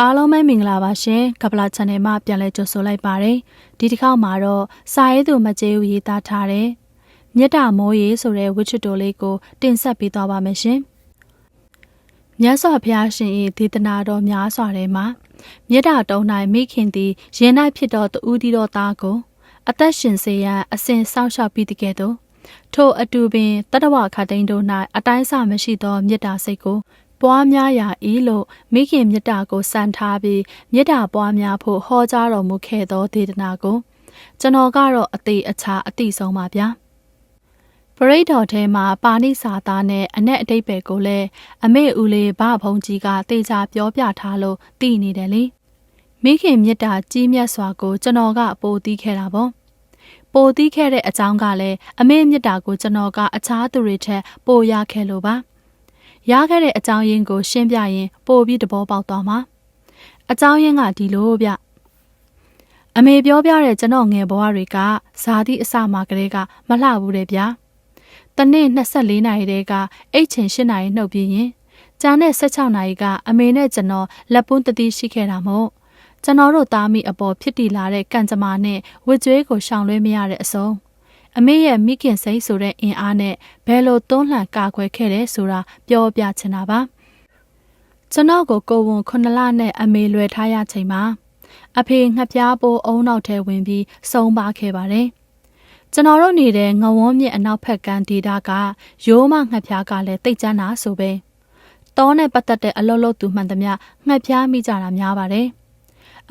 အားလုံးပဲမင်္ဂလာပါရှင်ကပလာ channel မှာပြန်လည်ကြိုဆိုလိုက်ပါတယ်ဒီတစ်ခေါက်မှာတော့စာရေးသူမကျေးဦးရေးသားထားတဲ့မြတ်တာမိုးရေးဆိုတဲ့ဝိချစ်တိုလေးကိုတင်ဆက်ပေးသွားပါမယ်ရှင်မြတ်စွာဘုရားရှင်၏ဒေသနာတော်များစွာထဲမှာမြတ်တာတုံး၌မိခင်သည်ရင်၌ဖြစ်တော်တူဒီတော်သားကိုအသက်ရှင်စေရန်အစဉ်စောင့်ရှောက်ပြီးတကယ်တော့ထိုအတူပင်တတဝခတိန်တို့၌အတိုင်းအဆမရှိသောမေတ္တာစိတ်ကို ပွားများရာဤလို့မိခင်မေတ္တာကိုစံထားပြီးမေတ္တာပွားများဖို့ဟောကြားတော်မူခဲ့သောဒေသနာကိုကျွန်တော်ကတော့အသေးအချာအတိဆုံးပါဗျာပရိတ်တော်ထဲမှာပါဏိစာသားနဲ့အ내အတိတ်ပဲကိုလည်းအမေဦးလေးဗဖုံကြီးကတေချာပြောပြထားလို့သိနေတယ်လေမိခင်မေတ္တာကြီးမြတ်စွာကိုကျွန်တော်ကပိုသိခဲ့တာပေါ့ပိုသိခဲ့တဲ့အကြောင်းကလည်းအမေမေတ္တာကိုကျွန်တော်ကအခြားသူတွေထက်ပိုရခဲ့လို့ပါ ရခဲ့တဲ့အကြောင်းရင်းကို ရှင်းပြရင်ပိုပြီးသဘောပေါက်သွားမှာအကြောင်းရင်းကဒီလိုဗျအမေပြောပြတဲ့ကျွန်တော်ငယ်ဘဝတွေကဇာတိအစမှကလေးကမလှဘူးတဲ့ဗျာတနေ့24နာရီတည်းကအိတ်ချင်8နာရီနှုတ်ပြီးရင်ကျန်တဲ့16နာရီကအမေနဲ့ကျွန်တော်လက်ပွန်းတတိရှိခဲ့တာမို့ကျွန်တော်တို့သားမိအပေါ်ဖြစ်တည်လာတဲ့ကံကြမ္မာနဲ့ဝစ်ကြွေးကိုရှောင်လွှဲမရတဲ့အဆုံး အမေရဲ့မိခင်စိတ်ဆိုတဲ့အင်အားနဲ့ဘယ်လိုတွန်းလှန်ကာကွယ်ခဲ့တယ်ဆိုတာပြောပြချင်တာပါကျွန်တော်ကိုကိုဝန်ခုနှစ်လနဲ့အမေလွယ်ထားရချိန်မှာအဖေငှက်ပြားပိုးအုံနောက်ထဲဝင်ပြီးဆုံးပါခဲ့ပါတယ်ကျွန်တော်တို့နေတဲ့ငဝန်းမြစ်အနောက်ဘက်ကမ်းဒေသကရိုးမငှက်ပြားကလည်းတိတ်ကျန်းတာဆိုပဲတောနဲ့ပတ်သက်တဲ့အလုပ်လုပ်သူမှန်သမျှငှက်ပြားမိကြတာများပါတယ်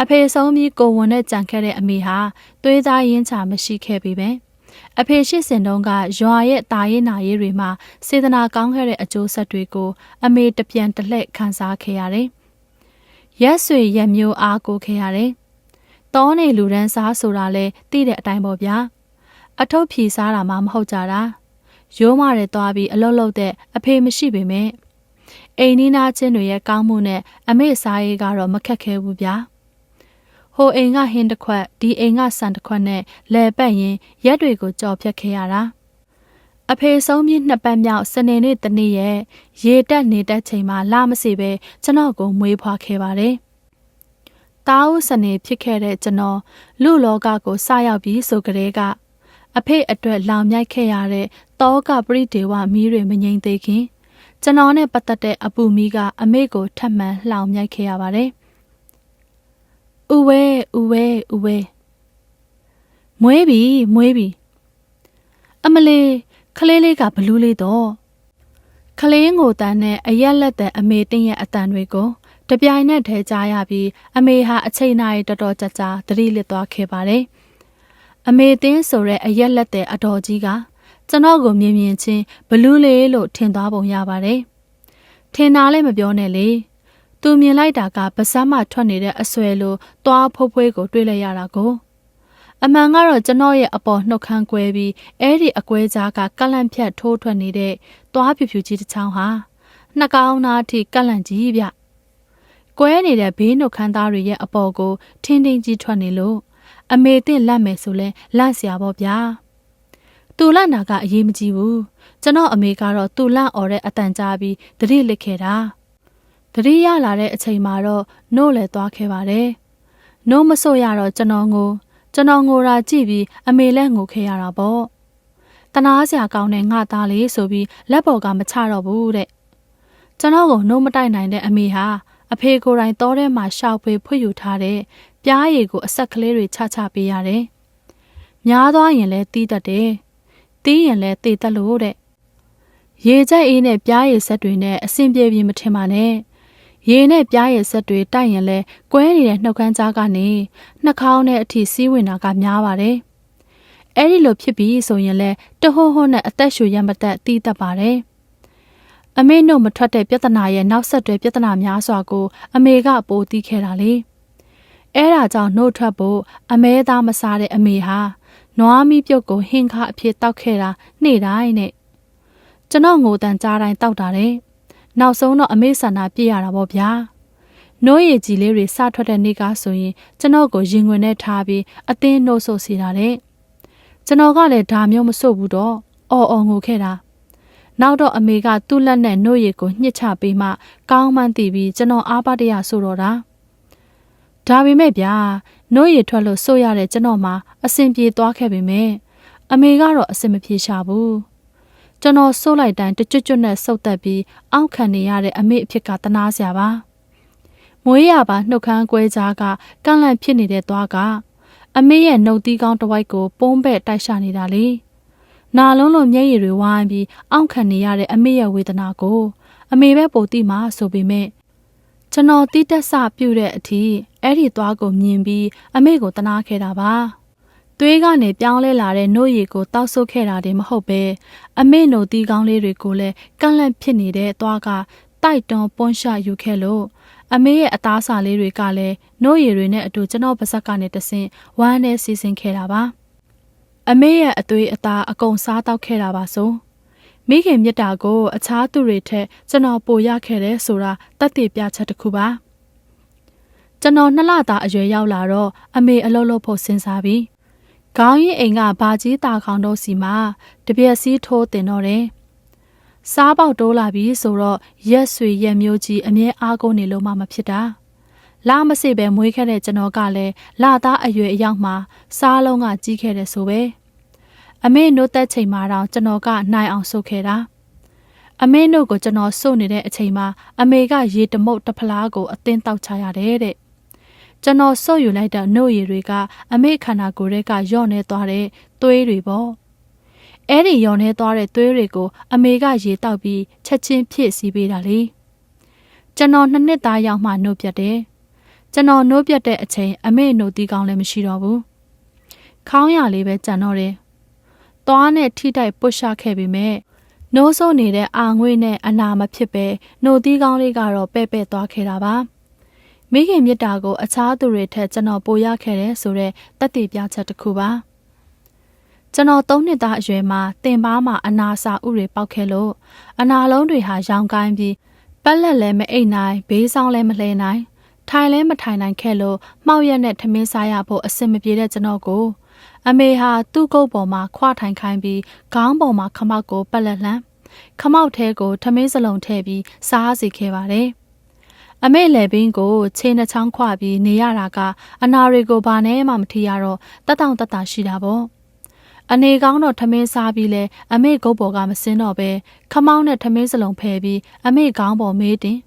အဖေဆုံးပြီးကိုဝန်နဲ့ကြံခဲ့တဲ့အမေဟာသွေးသားရင်းချမရှိခဲ့ပြီပဲ။ အဖေရှိစင်တုံးကရွာရဲ့တာရေးနာရေးတွေမှာစေတနာကောင်းခဲ့တဲ့အကျိုးဆက်တွေကို အမေတပြန်တလှည့်ခံစားခဲ့ရတယ်။ရက်ဆွေရက်မျိုးအားကိုခဲ့ရတယ်။တောနေလူရန်စားဆိုတာလဲသိတဲ့အတိုင်းပေါ့ဗျာ။အထုပ်ဖြီစားတာမှမဟုတ်ကြတာ။ရိုးမရဲသွားပြီးအလုတ်လုတ်တဲ့အဖေမရှိပေမဲ့အိမ်နီးနားချင်းတွေရဲ့ကောင်းမှုနဲ့အမေစားရေးကတော့မခက်ခဲဘူးဗျာ။ ဟိုအိမ်ကဟင်းတစ်ခွက်ဒီအိမ်ကဆန်တစ်ခွက်နဲ့လဲပတ်ရင်ရက်တွေကိုကြော်ဖြတ်ခဲ့ရတာအဖေဆုံးပြီးနှစ်ပတ်မြောက်စနေနေ့တနေ့ရဲ့ရေတက်နေတက်ချိန်မှာလာမစီပဲကျွန်တော်ကိုမွေးဖွားခဲ့ပါတယ်။တားဦးစနေဖြစ်ခဲ့တဲ့ကျွန်တော်လူလောကကိုစရောက်ပြီးဆိုကြတဲ့ကအဖေအတွက်လောင်မြိုက်ခဲ့ရတဲ့တောကပရိဒေဝမီးတွေမငြိမ်သေးခင်ကျွန်တော်နဲ့ပတ်သက်တဲ့အပူမီးကအမေကိုထပ်မံလှောင်မြိုက်ခဲ့ရပါတယ်။ ဥဝဲဥဝဲဥဝဲမွေးပြီမွေးပြီအမလေးခလေးလေးကဘလူးလေးတော့ခလေးငိုတန်းနဲ့အရက်လက်တဲ့အမေတင်းရဲ့အတန်တွေကိုတပြိုင်နက်တည်းကြားရပြီးအမေဟာအချိန်နာရီတော်တော်ကြာကြာသတိလစ်သွားခဲ့ပါတယ်အမေတင်းဆိုတဲ့အရက်လက်တဲ့အတော်ကြီးကကျွန်တော်ကိုမြင်မြင်ချင်းဘလူးလေးလို့ထင်သွားပုံရပါတယ်ထင်တာလည်းမပြောနဲ့လေ သူမြင်လိုက်တာကပစမ်းမထွက်နေတဲ့အဆွဲလိုသွားဖိုးဖွေးကိုတွေ့လိုက်ရတာကိုအမှန်ကတော့ကျွန်တော်ရဲ့အပေါ်နှုတ်ခမ်းကွဲပြီးအဲ့ဒီအကွဲကြားကကလန့်ဖြတ်ထိုးထွက်နေတဲ့သွားဖြူဖြူကြီးတစ်ချောင်းဟာနှကောင်းနာအထိကလန့်ကြီးဗျကွဲနေတဲ့ဘေးနှုတ်ခမ်းသားတွေရဲ့အပေါ်ကိုထင်းထင်းကြီးထွက်နေလို့အမေသင့်လက်မယ်ဆိုလဲလက်စရာပေါ့ဗျာသူလန့်တာကအရေးမကြီးဘူးကျွန်တော်အမေကတော့သူလန့်អော်တဲ့အတန်ကြားပြီးတတိလက်ခဲ့တာ တတိရလာတဲ့အချိန်မှာတော့နို့လည်းသွားခဲ့ပါတယ်။နို့မဆို့ရတော့ကျွန်တော်ငိုကျွန်တော်ငိုတာကြည့်ပြီးအမေလည်းငိုခဲ့ရတာပေါ့။တနာစရာကောင်းတဲ့ငါသားလေးဆိုပြီးလက်ပေါ်ကမချတော့ဘူးတဲ့။ကျွန်တော်ကိုနို့မတိုက်နိုင်တဲ့အမေဟာအဖေကိုယ်တိုင်တောထဲမှာရှောက်ဖွေဖွယူထားတဲ့ပြားရည်ကိုအဆက်ကလေးတွေချချပေးရတယ်။များသွားရင်လည်းတီးတတ်တယ်။တီးရင်လည်းတေတတ်လို့တဲ့။ရေကြိုက်အေးနဲ့ပြားရည်ဆက်တွေနဲ့အဆင်ပြေပြေမထင်ပါနဲ့။ ရေနဲ့ပြားရဲ့ဆက်တွေတိုက်ရင်လဲကွဲနေတဲ့နှုတ်ခမ်းကြားကနေနှာခေါင်းနဲ့အထိစီးဝင်တာကများပါတယ်။အဲ့ဒီလိုဖြစ်ပြီးဆိုရင်လဲတဟိုးဟိုးနဲ့အသက်ရှူရမတက်တီးတတ်ပါတယ်။အမေနှုတ်မထွက်တဲ့ပြဿနာရဲ့နောက်ဆက်တွဲပြဿနာများစွာကိုအမေကပိုးတီးခဲ့တာလေ။အဲဒါကြောင့်နှုတ်ထွက်ဖို့အမဲသားမစားတဲ့အမေဟာနွားမီးပြုတ်ကိုဟင်ခါအဖြစ်တောက်ခဲ့တာနေ့တိုင်းနဲ့ကျွန်တော်ငိုတန်ကြားတိုင်းတောက်တာတဲ့။ နောက်ဆုံးတော့အမေဆန္ဒပြည့်ရတာပေါ့ဗျာနိုးရည်ကြီးလေးတွေစထွက်တဲ့နေ့ကဆိုရင်ကျွန်တော်ကိုရင်ခွင်နဲ့ထားပြီးအသင်းနှုတ်ဆုပ်စီတာတဲ့ကျွန်တော်ကလည်းဒါမျိုးမဆုပ်ဘူးတော့အော်အော်ငိုခဲ့တာနောက်တော့အမေကသူ့လက်နဲ့နှုတ်ရည်ကိုညှစ်ချပေးမှကောင်းမှန်းသိပြီးကျွန်တော်အားပါတရဆိုတော့တာဒါပေမဲ့ဗျာနှုတ်ရည်ထွက်လို့ဆို့ရတဲ့ကျွန်တော်မှာအဆင်ပြေသွားခဲ့ပေမဲ့အမေကတော့အဆင်မပြေရှာဘူး ကျွန်တော်ဆို့လိုက်တိုင်းတကြွကြွနဲ့ဆုတ်သက်ပြီးအောင့်ခံနေရတဲ့အမေအဖြစ်ကတနာစရာပါမွေးရပါနှုတ်ခမ်းကွဲကြားကကန့်လန့်ဖြစ်နေတဲ့သွားကအမေရဲ့နှုတ်သီးကောင်းတစ်ဝိုက်ကိုပုံးပဲ့တိုက်ရှာနေတာလေနာလုံးလုံးမျက်ရည်တွေဝိုင်းပြီးအောင့်ခံနေရတဲ့အမေရဲ့ဝေဒနာကို အမေပဲပိုတိမှဆိုပေမဲ့ကျွန်တော်တိတက်ဆပြုတ်တဲ့အထိအဲ့ဒီသွားကိုမြင်ပြီးအမေကိုတနာခဲ့တာပါ သွေးကနေပြောင်းလဲလာတဲ့နှုတ်ရည်ကိုတောက်ဆုပ်ခဲ့တာတည်းမဟုတ်ပဲအမေနှုတ်သီးကောင်းလေးတွေကိုလည်းကန့်လန့်ဖြစ်နေတဲ့သွားကတိုက်တွန်းပွန်းရှယူခဲ့လို့အမေရဲ့အသားစာလေးတွေကလည်းနှုတ်ရည်တွေနဲ့အတူကျွန်တော်ပါဇက်ကနေတဆင့်ဝမ်းနဲ့စီစဉ်ခဲ့တာပါအမေရဲ့အသွေးအသားအကုန်စားတောက်ခဲ့တာပါဆိုမိခင်မြတ်တာကိုအခြားသူတွေထက်ကျွန်တော်ပိုရခဲ့တယ်ဆိုတာတတ်သိပြချက်တစ်ခုပါကျွန်တော်နှစ်လသားအရွယ်ရောက်လာတော့အမေအလုပ်လုပ်ဖို့စဉ်းစားပြီး ခေါင်းရင်အိမ်ကဘာကြီးတာခေါင်တို့စီမှာတပြက်စီးထိုးတင်တော့တယ်စားပေါက်တိုးလာပြီဆိုတော့ရက်ဆွေရက်မျိုးကြီးအမြဲအားကိုးနေလို့မှမဖြစ်တာလာမစိပဲမွေးခဲ့တဲ့ကျွန်တော်ကလည်းလာသားအရွယ်အရောက်မှာစားလုံးကကြီးခဲ့တယ်ဆိုပဲအမေနိုးသက်ချိန်မှာတော့ကျွန်တော်ကနိုင်အောင်ဆုတ်ခဲ့တာအမေတို့ကိုကျွန်တော်စုနေတဲ့အချိန်မှာအမေကရေတမုတ်တဖလားကိုအသင်းတောက်ချရတယ်တဲ့ ကျွန်တော်ဆုတ်ယူလိုက်တဲ့နှုတ်ရည်တွေကအမေခန္ဓာကိုယ်တွေကယော့နေသွားတဲ့သွေးတွေပေါ့အဲ့ဒီယော်နေသွားတဲ့သွေးတွေကို အမေကရေတောက်ပြီးချက်ချင်းဖြည့်ဆည်းပေးတာလေကျွန်တော်နှစ်နှစ်သားရောက်မှနှုတ်ပြတ်တယ်ကျွန်တော်နှုတ်ပြတ်တဲ့အချိန်အမေနှုတ်တီးကောင်းလည်းမရှိတော့ဘူးခေါင်းရလေးပဲကြံတော့တယ်သွားနဲ့ထိတိုက်ပုတ်ရှခဲ့ပေမဲ့နိုးဆိုးနေတဲ့အာငွေ့နဲ့အနာမဖြစ်ပဲနှုတ်သီးကောင်းလေးကတော့ပဲ့ပဲ့သွားခဲ့တာပါ မိခင်မြတ်တာကို အခြားသူတွေထက်ကျွန်တော်ပိုရခဲ့တယ်ဆိုတော့တတ်သိပြချက်တစ်ခုပါကျွန်တော်၃နှစ်သားအရွယ်မှာတင်ပါမှာအနာစာဥတွေပေါက်ခဲ့လို့အနာလုံးတွေဟာရောင်ကိုင်းပြီးပက်လက်လည်းမအိတ်နိုင်ဘေးဆောင်လည်းမလှဲနိုင်ထိုင်လည်းမထိုင်နိုင်ခဲ့လို့မှောက်ရက်နဲ့ထမင်းစားရဖို့အဆင်မပြေတဲ့ကျွန်တော်ကို အမေဟာသူ့ကုတ်ပေါ်မှာခွာထိုင်ခိုင်းပြီးခေါင်းပေါ်မှာခမောက်ကိုပက်လက်လှမ်းခမောက်ထဲကိုထမင်းစလုံးထည့်ပြီးစားစီခဲ့ပါတယ် အမေလေပင်ကိုခြေနှချောင်းခွပြီးနေရတာကအနာတွေကိုဘာနဲ့မှမထီရတော့တတောင့်တတရှိတာပေါ့အနေကောင်းတော့ထမင်းစားပြီးလဲအမေဂုတ်ပေါ်ကမစင်းတော့ပဲခမောင်းနဲ့ထမင်းစလုံးဖယ်ပြီးအမေကောင်းပေါ်မေးတင်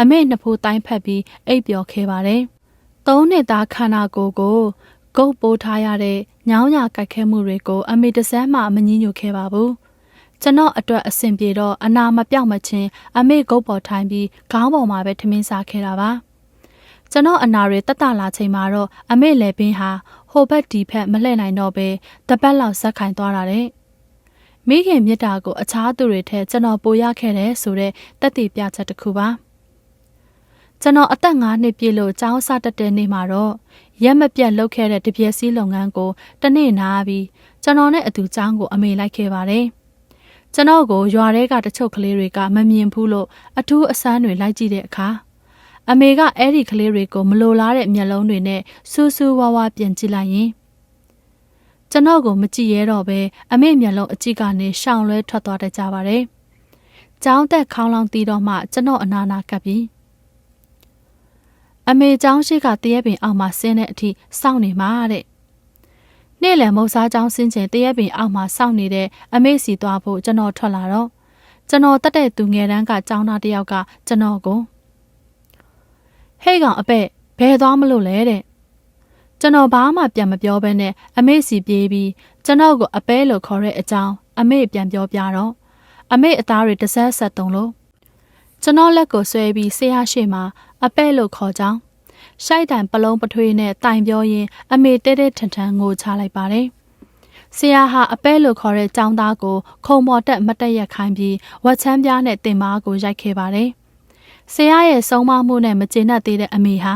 အမေနှစ်ဖိုးတိုင်းဖက်ပြီးအိပ်ပျော်ခဲ့ပါတယ်။သုံးနှစ်သားခန္ဓာကိုယ်ကိုဂုတ်ပိုးထားရတဲ့ညောင်းညာကြိုက်ခဲမှုတွေကို အမေတစမ်းမှမငြင်းညွခဲ့ပါဘူး။ ကျွန်တော်အတွက်အဆင်ပြေတော့အနာမပြောက်မချင်းအမေဂုတ်ပေါ်ထိုင်ပြီးခေါင်းပေါ်မှာပဲထမင်းစားခဲ့တာပါ။ကျွန်တော်အနာတွေတက်တလာချိန်မှာတော့အမေလည်းပင်ဟာဟိုဘက်ဒီဘက်မလှည့်နိုင်တော့ပဲတပတ်လောက်ဇက်ခိုင်သွားတာတဲ့မိခင်မြတ်တာကိုအခြားသူတွေထက်ကျွန်တော်ပိုရခဲ့တယ်ဆိုတဲ့တက်တည်ပြချက်တစ်ခုပါကျွန်တော်အသက်၅နှစ်ပြည့်လို့ကျောင်းစတက်တဲ့နေ့မှာတော့ရက်မပြတ်လုပ်ခဲ့တဲ့တပြက်စီးလုပ်ငန်းကိုတနေ့နာပြီးကျွန်တော်နဲ့အတူကျောင်းကိုအမေလိုက်ခဲ့ပါတယ် ကျွန်တော်ကိုရွာထဲကတချို့ကလေးတွေကမမြင်ဘူးလို့အထူးအဆန်းတွေလိုက်ကြည့်တဲ့အခါအမေကအဲ့ဒီကလေးတွေကိုမလိုလားတဲ့မျက်လုံးတွေနဲ့စူးစူးဝါးဝါပြန်ကြည့်လိုက်ရင်ကျွန်တော်ကိုမကြည့်ရတော့ပဲအမေမျက်လုံးအကြည့်ကနေရှောင်လွဲထွက်သွားတတ်ကြပါတယ်။ကျောင်းသက်ခေါင်းလောင်းတီးတော့မှကျွန်တော်အနာနာကပ်ပြီးအမေကျောင်းရှိကတရက်ပင်အောက်မှာဆင်းတဲ့အထိစောင့်နေမှာတဲ့။ နေ့လယ်မုတ်စားကျောင်းဆင်းချိန်တရက်ပင်အောက်မှာစောင့်နေတဲ့အမေစီသွားဖို့ကျွန်တော်ထွက်လာတော့ကျွန်တော်တက်တဲ့သူငယ်တန်းကကျောင်းသားတယောက်ကကျွန်တော်ကိုဟဲ့ကောင်အပဲ့ဘယ်သွားမလို့လဲတဲ့ကျွန်တော်ဘာမှပြန်မပြောဘဲနဲ့အမေစီပြေးပြီးကျွန်တော်ကိုအပဲလို့ခေါ်တဲ့အကြောင်းအမေပြန်ပြောပြတော့အမေအသားတွေတစ်ဆက်ဆက်တုံလို့ကျွန်တော်လက်ကိုဆွဲပြီးဆေးရရှိမှာအပဲလို့ခေါ်ကြောင်း ရှိုက်တန်ပလုံးပထွေးနဲ့တိုင်ပြောရင်းအမေတဲတဲထန်ထန်ငိုချလိုက်ပါတယ်ဆရာဟာအပဲလို့ခေါ်တဲ့ចောင်းသားကိုခုံပေါ်တက်မတက်ရက်ခိုင်းပြီးဝက်ချမ်းပြားနဲ့တင်မားကိုရိုက်ခဲ့ပါတယ်။ဆရာရဲ့ဆုံးမမှုနဲ့မကျေနပ်သေးတဲ့အမေဟာ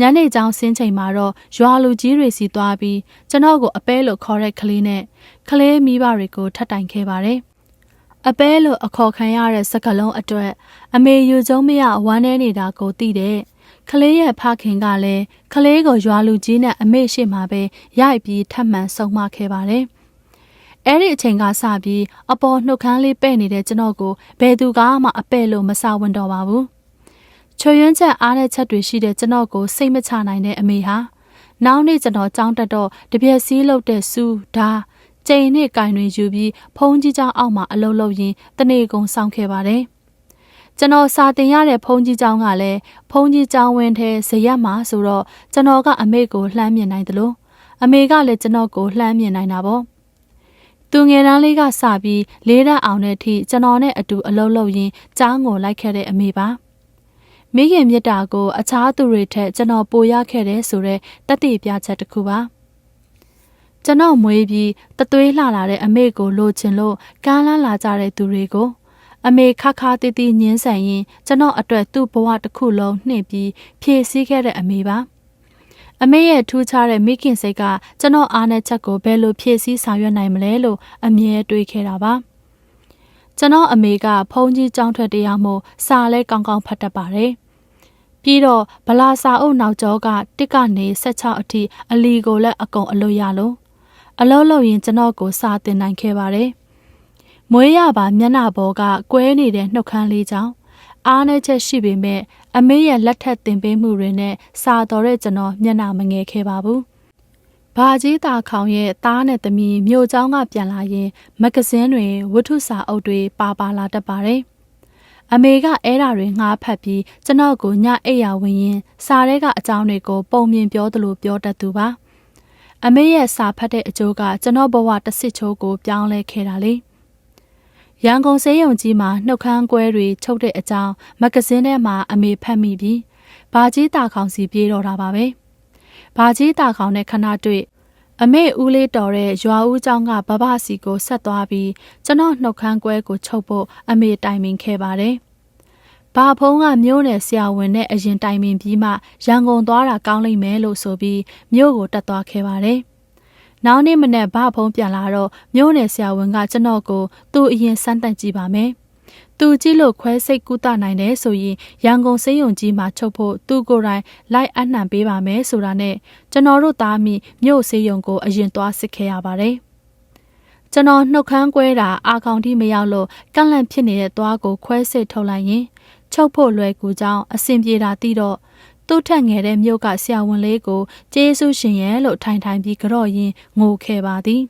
ညနေကျောင်းဆင်းချိန်မှာတော့ရွာလူကြီးတွေစီသွားပြီးကျွန်တော်ကိုအပဲလို့ခေါ်တဲ့ကလေးနဲ့ကလေးမိဘတွေကိုထပ်တိုင်ခဲ့ပါတယ်။အပဲလို့အခေါ်ခံရတဲ့စကလုံးအတွက်အမေယူကျုံမရဝမ်းနေနေတာကိုသိတဲ့ ကလေးရဲ့ဖခင်ကလည်းကလေးကိုရွာလူကြီးနဲ့အမေရှိမှပဲရိုက်ပြီးထပ်မံဆုံးမခဲ့ပါတယ်။အဲ့ဒီအချိန်ကစပြီးအပေါ်နှုတ်ခမ်းလေးပဲ့နေတဲ့ကျွန်တော်ကိုဘယ်သူကမှအပဲ့လို့မစဝင်တော့ပါဘူး။ချွေရွန်းချက်အားတဲ့ချက်တွေရှိတဲ့ကျွန်တော်ကိုစိတ်မချနိုင်တဲ့အမေဟာနောက်နေ့ကျွန်တော်ကြောင်းတက်တော့တပြက်စည်းလုပ်တဲ့စူးဒါကျိန်နဲ့ကင်တွေယူပြီးဖုန်းကြီးကြောင်အောက်မှာအလုပ်လုပ်ရင်းတနေကုန်ဆောင်ခဲ့ပါတယ်။ ကျွန်တော်စာတင်ရတဲ့ဖုန်းကြီးကျောင်းကလည်းဖုန်းကြီးကျောင်းဝင်းထဲဇရက်မှာဆိုတော့ကျွန်တော်ကအမေကိုလှမ်းမြင်နိုင်တယ်လို့အမေကလည်းကျွန်တော်ကိုလှမ်းမြင်နိုင်တာပေါ့သူငယ်တန်းလေးကစပြီးလေးတန်းအောင်တဲ့အထိကျွန်တော်နဲ့အတူအလုပ်လုပ်ရင်းကြားငိုလိုက်ခဲ့တဲ့အမေပါမိခင်မြတ်တာကိုအခြားသူတွေထက်ကျွန်တော်ပိုရခဲ့တယ်ဆိုတော့တတိပြချက်တစ်ခုပါကျွန်တော်မွေးပြီးတသွေးလှလာတဲ့အမေကိုလိုချင်လို့ကမ်းလန်းလာကြတဲ့သူတွေကို အမေခါခါတီးတီးညင်းဆန်ရင်ကျွန်တော်အတွက်သူ့ဘဝတစ်ခုလုံးနှင့်ပြီးဖြည့်ဆည်းခဲ့တဲ့အမေပါအမေရဲ့ထူးခြားတဲ့မိခင်စိတ်ကကျွန်တော်အားနဲ့ချက်ကိုဘယ်လိုဖြည့်ဆည်းဆောင်ရွက်နိုင်မလဲလို့အမြဲတွေးခဲ့တာပါကျွန်တော်အမေကဖုန်းကြီးကြောင်းထွက်တရားမို့စာလဲကောင်းကောင်းဖတ်တတ်ပါတယ်ပြီးတော့ဗလာစာအုပ်နောက်ကျောကတစ်ကနေ16အထိအလီကိုလည်းအကုန်အလွတ်ရလို့အလုံးလုံးရင်ကျွန်တော်ကိုစာတင်နိုင်ခဲ့ပါတယ်။ မွေးရပါမျက်နှာပေါ်ကကွဲနေတဲ့နှုတ်ခမ်းလေးကြောင့်အားနည်းချက်ရှိပေမဲ့အမေရဲ့လက်ထက်တင်ပေးမှုတွေနဲ့စာတော်တဲ့ကျွန်တော်မျက်နှာမငယ်ခဲ့ပါဘူး။ဘာကြီးတာခေါင်ရဲ့သားနဲ့သမီးမြို့เจ้าကပြန်လာရင်မဂဇင်းတွေဝတ္ထုစာအုပ်တွေပါပါလာတတ်ပါတယ်။အမေကအဲ့ဓာတွေငှားဖတ်ပြီးကျွန်တော်ကိုညအိပ်ရဝင်ရင်စာထဲကအကြောင်းတွေကိုပုံမြင်ပြောသလိုပြောတတ်သူပါ။အမေရဲ့စာဖတ်တဲ့အကျိုးကကျွန်တော်ဘဝတစ်စစ်ချိုးကိုပြောင်းလဲခဲ့တာလေ ရန်ကုန်စေးရုံကြီးမှာနှုတ်ခမ်းကွဲတွေချုပ်တဲ့အကြောင်းမဂဇင်းထဲမှာအမေဖတ်မိပြီးဘာကြီးတာခေါင်စီပြေးတော့တာပါပဲဘာကြီးတာခေါင်နဲ့ခဏတွေ့အမေဦးလေးတော်တဲ့ရွာဦးเจ้าကဘဘစီကိုဆက်သွားပြီးကျွန်တော်နှုတ်ခမ်းကွဲကိုချုပ်ဖို့အမေတိုင်ပင်ခဲ့ပါတယ်ဘာဖုံးကမြို့နယ်ဆရာဝန်နဲ့အရင်တိုင်ပင်ပြီးမှရန်ကုန်သွားတာကောင်းလိမ့်မယ်လို့ဆိုပြီးမြို့ကိုတက်သွားခဲ့ပါတယ်။ နောက်နေ့မနေ့ဘာဖုံးပြန်လာတော့မြို့နယ်ဆရာဝန်ကကျွန်တော်ကိုသူ့အရင်စမ်းသပ်ကြည့်ပါမယ်။သူကြည့်လို့ခွဲစိတ်ကုသနိုင်တယ်ဆိုရင်ရန်ကုန်စေယုံကြီးမှာချုပ်ဖို့သူ့ကိုယ်တိုင်လိုက်အနှံပေးပါမယ်ဆိုတာနဲ့ကျွန်တော်တို့သားမိမြို့စေယုံကိုအရင်သွားစစ်ခဲ့ရပါတယ်။ကျွန်တော်နှုတ်ခမ်းကွဲတာအာကောင်တိမရောက်လို့ကန့်လန့်ဖြစ်နေတဲ့သွားကိုခွဲစိတ်ထုတ်လိုက်ရင်ချုပ်ဖို့လွယ်ကူကြောင်းအဆင်ပြေတာသိတော့ သူ့ထက်ငယ်တဲ့မြို့ကဆရာဝန်လေးကိုကျေးဇူးရှင်ရဲ့လို့ထိုင်ထိုင်ပြီးကြော့ရင်ငိုခဲ့ပါသည်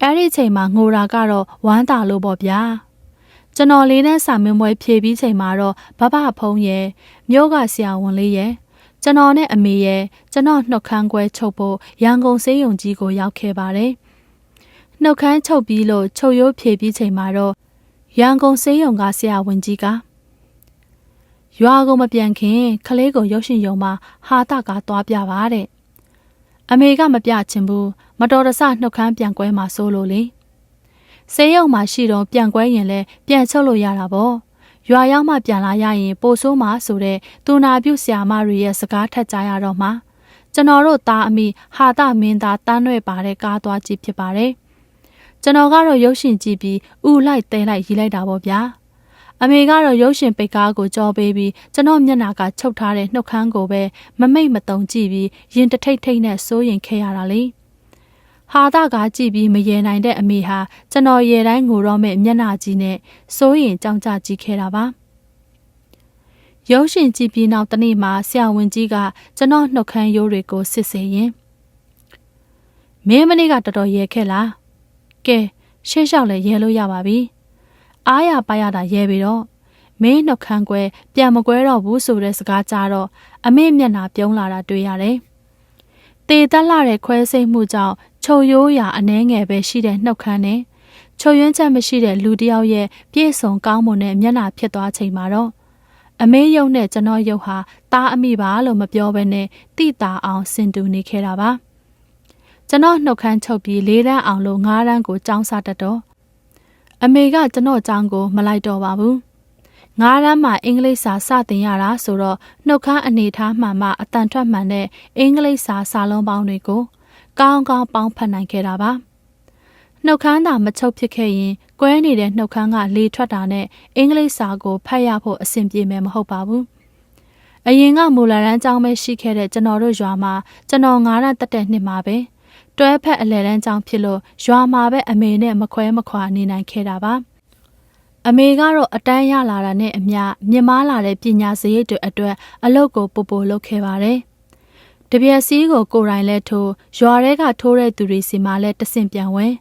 အဲ့ဒီချိန်မှာငိုတာကတော့ဝမ်းသာလို့ပေါ့ဗျာကျွန်တော်လေးနဲ့စာမင်းပွဲဖြေပြီးချိန်မှာတော့ဘဘဖုံးရဲ့မြို့ကဆရာဝန်လေးရဲ့ကျွန်တော်နဲ့အမေရဲ့ကျွန်တော်နှုတ်ခမ်းခွဲချုပ်ဖို့ရန်ကုန်စေးရုံကြီးကိုရောက်ခဲ့ပါတယ်နှုတ်ခမ်းချုပ်ပြီးလို့ချုပ်ရိုးဖြေပြီးချိန်မှာတော့ရန်ကုန်စေးရုံကဆရာဝန်ကြီးက ရွာကိုမပြန်ခင်ခလေးကိုရုပ်ရှင်ရုံမှာဟာတာကသွားပြပါတဲ့အမေကမပြချင်ဘူးမတော်တဆနှုတ်ခမ်းပြန်ကွဲမှာစိုးလို့လေဆေးရုံမှာရှိတော့ပြန်ကွဲရင်လည်းပြန်ချုပ်လို့ရတာပေါ့ရွာရောက်မှပြန်လာရရင်ပိုဆိုးမှဆိုတဲ့သူနာပြုဆရာမတွေရဲ့စကားထက်ကြရတော့မှကျွန်တော်တို့သားအမိဟာတာမင်းသားတန်းရွဲ့ပါတဲ့ကားသွားကြည့်ဖြစ်ပါတယ်ကျွန်တော်ကတော့ရုပ်ရှင်ကြည့်ပြီးဥလိုက်တဲလိုက်ရီးလိုက်တာပေါ့ဗျာ အမေကတော့ရုပ်ရှင်ပိတ်ကားကိုကြောပေးပြီးကျွန်တော်မျက်နှာကချုပ်ထားတဲ့နှုတ်ခမ်းကိုပဲမမိတ်မတုံကြည့်ပြီးရင်တထိတ်ထိတ်နဲ့စိုးရင်ခဲ့ရတာလေဟာတာကကြည့်ပြီးမရေနိုင်တဲ့အမေဟာကျွန်တော်ရေတိုင်းငိုတော့မဲ့မျက်နှာကြီးနဲ့စိုးရင်ကြောင်ကြကြည့်ခဲ့တာပါရုပ်ရှင်ကြည့်ပြီးနောက်တနေ့မှာဆရာဝန်ကြီးကကျွန်တော်နှုတ်ခမ်းရိုးတွေကိုစစ်ဆေးရင်မင်းမနေ့ကတော်တော်ရဲခဲ့လားကဲရှေ့လျှောက်လဲရဲလို့ရပါပြီ အားရပါရတာရဲပြီးတော့မင်းနှုတ်ခမ်းကွဲပြန်မကွဲတော့ဘူးဆိုတဲ့စကားကြားတော့အမေမျက်နှာပြုံးလာတာတွေ့ရတယ်။တေတက်လာတဲ့ခွဲစိတ်မှုကြောင့်ချုပ်ရိုးရာအနှဲငယ်ပဲရှိတဲ့နှုတ်ခမ်းနဲ့ချုပ်ရွံ့ချက်မရှိတဲ့လူတစ်ယောက်ရဲ့ပြည့်စုံကောင်းမွန်တဲ့မျက်နှာဖြစ်သွားချိန်မှာတော့အမေယုံနဲ့ကျွန်တော်ယုံဟာတားအမိပါလို့မပြောဘဲနဲ့တိတာအောင်စင်တူနေခဲ့တာပါကျွန်တော်နှုတ်ခမ်းချုပ်ပြီးလေးတန်းအောင်လို့ငါးတန်းကိုចောင်းစားတတ်တော့ အမေကကျွန်တော်အကြောင်းကို မလိုက်တော့ပါဘူးငါးရမ်းမှာအင်္ဂလိပ်စာစတင်ရတာဆိုတော့နှုတ်ခမ်းအနေထားမှန်မှအတန်ထွက်မှန်တဲ့အင်္ဂလိပ်စာစာလုံးပေါင်းတွေကို ကောင်းကောင်းပေါင်းဖတ်နိုင်ခဲ့တာပါနှုတ်ခမ်းသာမချုပ်ဖြစ်ခဲ့ရင်ကွဲနေတဲ့နှုတ်ခမ်းကလေထွက်တာနဲ့အင်္ဂလိပ်စာကိုဖတ်ရဖို့အဆင်ပြေမယ်မဟုတ်ပါဘူးအရင်ကမူလာရန်ကျောင်းပဲရှိခဲ့တဲ့ကျွန်တော်တို့ရွာမှာကျွန်တော်ငါးရတက်တဲ့နှစ်မှာပဲ တွဲဖက်အလဲတန်းကြောင့်ဖြစ်လို့ရွာမှာပဲအမေနဲ့မခွဲမခွာနေနိုင်ခဲ့တာပါအမေကတော့အတန်းရလာတာနဲ့အမျှမြင့်မားလာတဲ့ပညာစရိတ်တွေအတွက်အလုပ်ကိုပို့ပို့လုပ်ခဲ့ပါတယ်။တပြက်စီးကိုကိုယ်တိုင်လဲထိုးရွာထဲကထိုးတဲ့သူတွေစီမှာလဲတဆင့်ပြန်ဝင်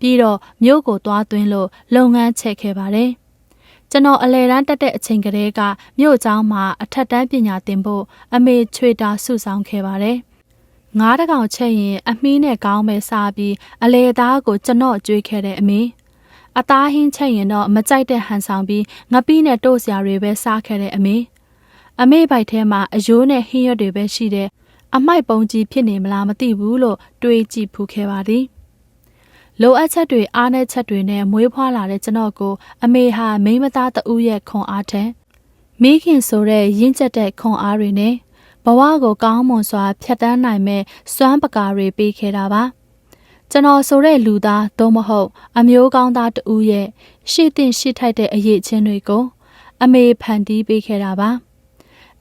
ပြီးတော့မြို့ကိုသွားသွင်းလို့လုပ်ငန်းချက်ခဲ့ပါတယ်။ကျွန်တော်အလဲတန်းတက်တဲ့အချိန်ကလေးကမြို့ကျောင်းမှာအထက်တန်းပညာသင်ဖို့အမေချွေတာစုဆောင်ခဲ့ပါတယ်။ ငားတကောင်ချက်ရင်အမီးနဲ့ကောင်းပဲစားပြီးအလေသားကိုကျွန်တော်ကြွေးခဲ့တဲ့အမေအသားဟင်းချက်ရင်တော့မကြိုက်တဲ့ဟန်ဆောင်ပြီးငပီးနဲ့တို့စရာတွေပဲစားခဲ့တဲ့အမေအမေဘိုက်ထဲမှာအယိုးနဲ့ဟင်းရွက်တွေပဲရှိတဲ့အမိုက်ပုံကြီးဖြစ်နေမလားမသိဘူးလို့တွေးကြည့်ဖူးခဲ့ပါသည်လိုအပ်ချက်တွေအားနည်းချက်တွေနဲ့မွေးဖွားလာတဲ့ကျွန်တော်ကိုအမေဟာမိန်းမသားတဦးရဲ့ခွန်အားထက်မိခင်ဆိုတဲ့ရင့်ကျက်တဲ့ခွန်အားတွေနဲ့ ဘဝကိုကောင်းမွန်စွာဖြတ်တန်းနိုင်မဲ့စွမ်းပကားတွေပေးခဲ့တာပါကျွန်တော်ဆိုတဲ့လူသားသို့မဟုတ် အမျိုးကောင်းသားတဦးရဲ့ရှေ့တင်ရှေ့ထိုက်တဲ့အရေးချင်းတွေကို အမေဖန်တီးပေးခဲ့တာပါ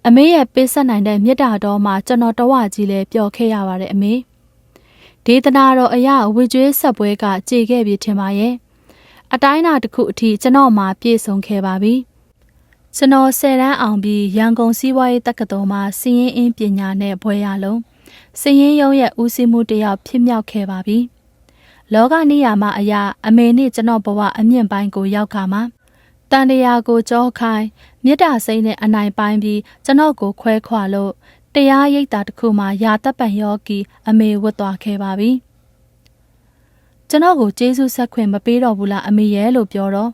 အမေရဲ့ပေးဆက်နိုင်တဲ့မြတ်တာတော်မှာကျွန်တော်တဝကြီးလဲပျော်ခဲ့ရပါတယ်အမေဒေသနာတော်အရာဝေကျွေးဆက်ပွဲကကြေခဲ့ပြီထင်ပါရဲ့အတိုင်းအတာတစ်ခုအထိကျွန်တော်မှာပြည့်စုံခဲ့ပါပြီ ကျွန်တော်ဆယ်တန်းအောင်ပြီးရန်ကုန်စီးပွားရေးတက္ကသိုလ်မှာစီးရင်အင်းပညာနဲ့ဘွဲရလုံးစီးရင်ရုံးရဲ့ဦးစီးမှုတစ်ယောက်ဖြစ်မြောက်ခဲ့ပါပြီလောကနေရာမှာအရာအမေနဲ့ကျွန်တော်ဘဝအမြင့်ပိုင်းကိုရောက်ခါမှာတန်တရာကိုကြောခိုင်းမြစ်တာစိမ့်နဲ့အနိုင်ပိုင်းပြီးကျွန်တော်ကိုခွဲခွာလို့တရားရိပ်တာတစ်ခုမှယာတပ်ပံယောဂီအမေဝတ်သွားခဲ့ပါပြီကျွန်တော်ကိုကျေးဇူးဆက်ခွင့်မပေးတော့ဘူးလားအမေရဲ့လို့ပြောတော့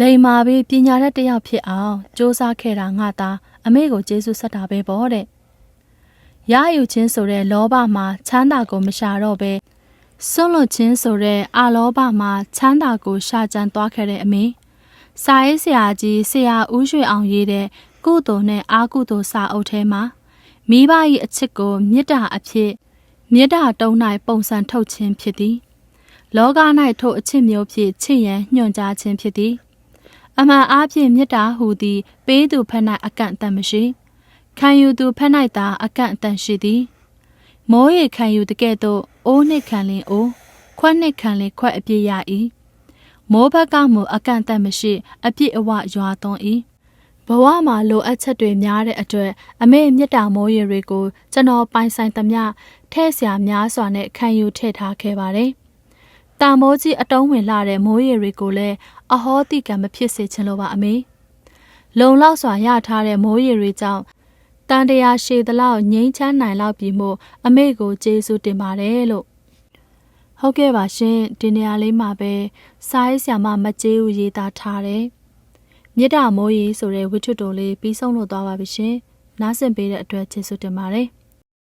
လိန်မာပြီးပညာတတ်တစ်ယောက်ဖြစ်အောင်စူးစမ်းခဲ့တာငါသားအမေကိုကျေးဇူးဆက်တာပဲပေါ့တဲ့ရယူချင်းဆိုတဲ့လောဘမှာချမ်းသာကိုမရှာတော့ပဲစွန့်လွတ်ခြင်းဆိုတဲ့အာလောဘမှာချမ်းသာကိုရှာကြံသွားခဲ့တဲ့အမေစာရေးဆရာကြီးဆရာဦးရွှေအောင်ရေးတဲ့ကုသိုလ်နဲ့အာကုသိုလ်စာအုပ်ထဲမှာမိဘ၏အချစ်ကိုမေတ္တာအဖြစ်မေတ္တာတုံး၌ပုံစံထုတ်ခြင်းဖြစ်သည် လောက၌ထိုအချစ်မျိုးဖြင့်ချစ်ရန်ညွှန်ကြားခြင်းဖြစ်သည် အမှန်အားဖြင့်မေတ္တာဟူသည် ပေးသူဖက်၌အကန့်အသတ်မရှိခံယူသူဖက်၌သာအကန့်အသတ်ရှိသည်မိုးရေခံယူတကဲ့သို့အိုးနှင့်ခံလင်အိုးခွက်နှင့်ခံလင်ခွက်အပြည့်ရ၏မိုးဘက်ကမူအကန့်အသတ်မရှိ အပြည့်အဝရွာသွန်း၏ဘဝမှာလိုအပ်ချက်တွေများတဲ့အတွက်အမေမြတ်တာမိုးရေတွေကိုကျွန်တော်ပိုင်ဆိုင်သမျှထဲ့ဆရာများစွာနဲ့ခံယူထည့်ထားခဲ့ပါတယ်။ တာမိုးကြီးအတုံးဝင်လာတဲ့မိုးရေတွေကိုလည်းအဟောတိကံမဖြစ်စေချင်လို့ပါအမေ။လုံလောက်စွာရထားတဲ့မိုးရေတွေကြောင့်တန်တရာရှည်သလောက်ငိမ့်ချမ်းနိုင်လောက်ပြီမို့အမေကိုကျေးဇူးတင်ပါတယ်လို့ဟုတ်ကဲ့ပါရှင်ဒီနေရာလေးမှာပဲစားရေးဆရာမမကျေးဦးရေးသားထားတယ်မြစ်တာမိုးရီဆိုတဲ့ဝိထွတ်တိုလေးပြီးဆုံးလို့သွားပါပြီရှင်နားဆင်ပေးတဲ့အတွက်ကျေးဇူးတင်ပါတယ်